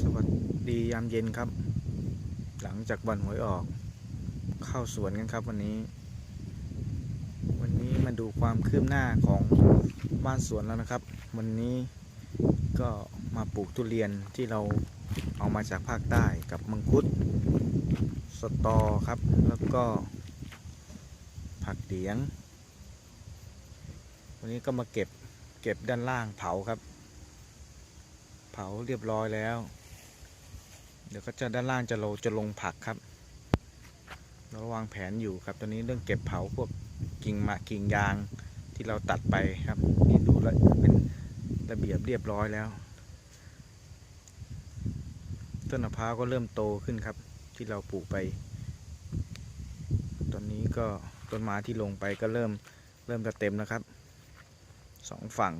สวัสดียามเย็นครับ หลังจากวันหวยออก เข้าสวนกันครับวันนี้ วันนี้มาดูความคืบหน้าของบ้านสวนแล้วนะครับ วันนี้ก็มาปลูกทุเรียนที่เราเอามาจากภาคใต้กับมังคุดสตอครับ แล้วก็ ผักเดียง วันนี้ก็มาเก็บเก็บด้านล่างเผาครับ เผาเรียบร้อยแล้ว เดี๋ยวก็จะด้านล่างจะเราจะลงผักครับ เราวางแผนอยู่ครับ ตอนนี้เรื่องเก็บเผาพวกกิ่งมะกิ่งยางที่เราตัดไปครับ นี่ดูแล้วเป็นระเบียบเรียบร้อยแล้ว ต้นมะพร้าวก็เริ่มโตขึ้นครับ ที่เราปลูกไป ตอนนี้ก็ต้นไม้ที่ลงไปก็เริ่มเริ่มจะเต็มแล้วครับสองฝั่ง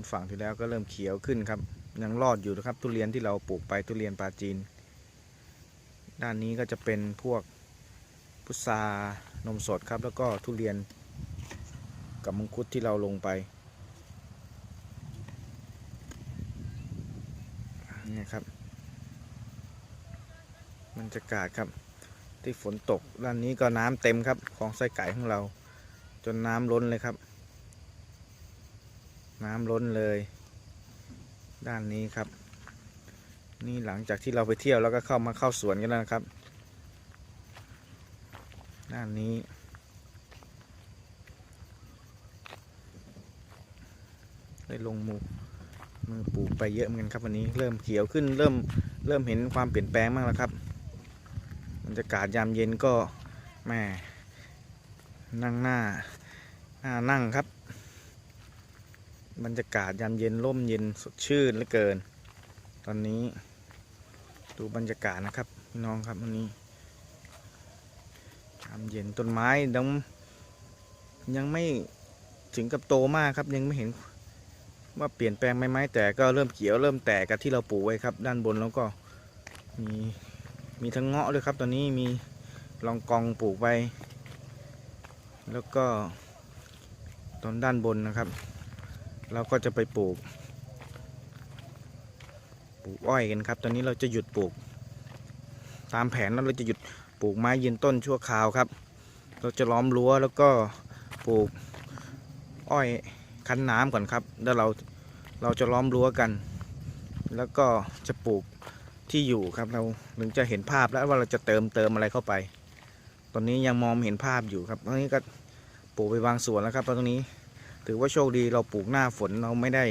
นฝั่งที่แล้วก็เริ่มเขียวขึ้นครับ ยังรอดอยู่นะครับทุเรียนที่เราปลูกไปทุเรียนปลาจีน ด้านนี้ก็จะเป็นพวกพุทรานมสดครับ แล้วก็ทุเรียนกับมังคุดที่เราลงไปนี่ครับบรรยากาศครับ ที่ฝนตกด้านนี้ก็น้ำเต็มครับของไส้ไก่ของเรา จนน้ำล้นเลยครับ น้ำล้นเลย ด้านนี้ครับ นี่หลังจากที่เราไปเที่ยวแล้วก็เข้ามาเข้าสวนกันแล้วนะครับ ด้านนี้ ได้ลงมือมือปลูกไปเยอะเหมือนกันครับวันนี้เริ่มเขียวขึ้นเริ่มเริ่มเห็นความเปลี่ยนแปลงบ้างแล้วครับบรรยากาศยามเย็นก็แม่นั่งหน้าหน้านั่งครับ บรรยากาศยามเย็นร่มเย็นสดชื่นเหลือเกิน ตอนนี้ ดูบรรยากาศนะครับพี่น้องครับวันนี้ยามเย็นต้นไม้ยังยังไม่ถึงกับโตมากครับยังไม่เห็นว่าเปลี่ยนแปลงไหมไหมแต่ก็เริ่มเขียวเริ่มแตกกับที่เราปลูกไว้ครับ ด้านบนแล้วก็มีมีทั้งเงาะด้วยครับ ตอนนี้มีลองกองปลูกไปแล้วก็ตอนด้านบนนะครับ เราก็จะไปปลูก ปลูกอ้อยกันครับ ตอนนี้เราจะหยุดปลูก ตามแผนแล้วเราจะหยุดปลูกไม้ยืนต้นชั่วคราวครับ เราจะล้อมรั้วแล้วก็ปลูกอ้อยคั้นน้ำก่อนครับ แล้วเราเราจะล้อมรั้วกัน แล้วก็จะปลูกที่อยู่ครับเราถึงจะเห็นภาพแล้วว่าเราจะเติมเติมอะไรเข้าไป ตอนนี้ยังมองเห็นภาพอยู่ครับตอนนี้ก็ปลูกไปบางส่วนแล้วครับตรงนี้ ถือว่าโชคดีเราปลูกหน้าฝนเราไม่ได้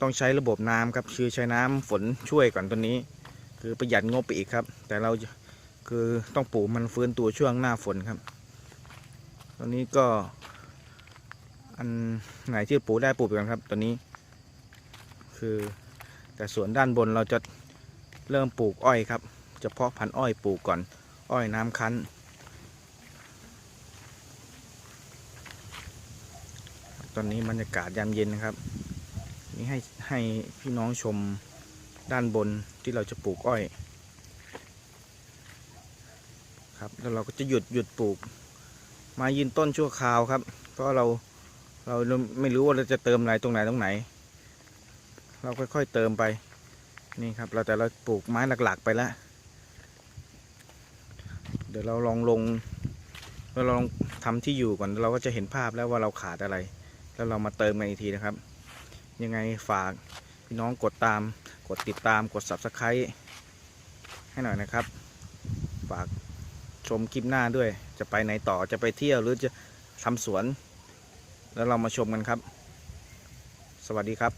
ต้องใช้ระบบน้ำครับคือใช้น้ำฝนช่วยก่อนตัวนี้ คือประหยัดงบไปอีกครับ แต่เราคือต้องปลูกมันฟื้นตัวช่วงหน้าฝนครับตอนนี้ก็ อันไหนที่ปลูกได้ปลูกไปก่อนครับตัวนี้ คือแต่ส่วนด้านบนเราจะเริ่มปลูกอ้อยครับเฉพาะพันธุ์อ้อยปลูกก่อนอ้อยน้ำคั้น ตอนนี้บรรยากาศยามเย็นนะครับ นี่ให้ให้พี่น้องชมด้านบนที่เราจะปลูกอ้อย ครับแล้วเราก็จะหยุดหยุดปลูก มายืนต้นชั่วคราวครับ เพราะเราเราไม่รู้ว่าเราจะเติมอะไรตรงไหนตรงไหน เราค่อยๆเติมไปนี่ครับเราแต่เราปลูกไม้หลักๆไปแล้วเดี๋ยวเราลองลงเราลองทำที่อยู่ก่อนเราก็จะเห็นภาพแล้วว่าเราขาดอะไร แล้วเรามาเติมกันอีกทีนะครับ ยังไงฝากพี่น้องกดตาม กดติดตามกด subscribe ให้หน่อยนะครับ ฝากชมคลิปหน้าด้วย จะไปไหนต่อจะไปเที่ยวหรือจะทำสวน แล้วเรามาชมกันครับ สวัสดีครับ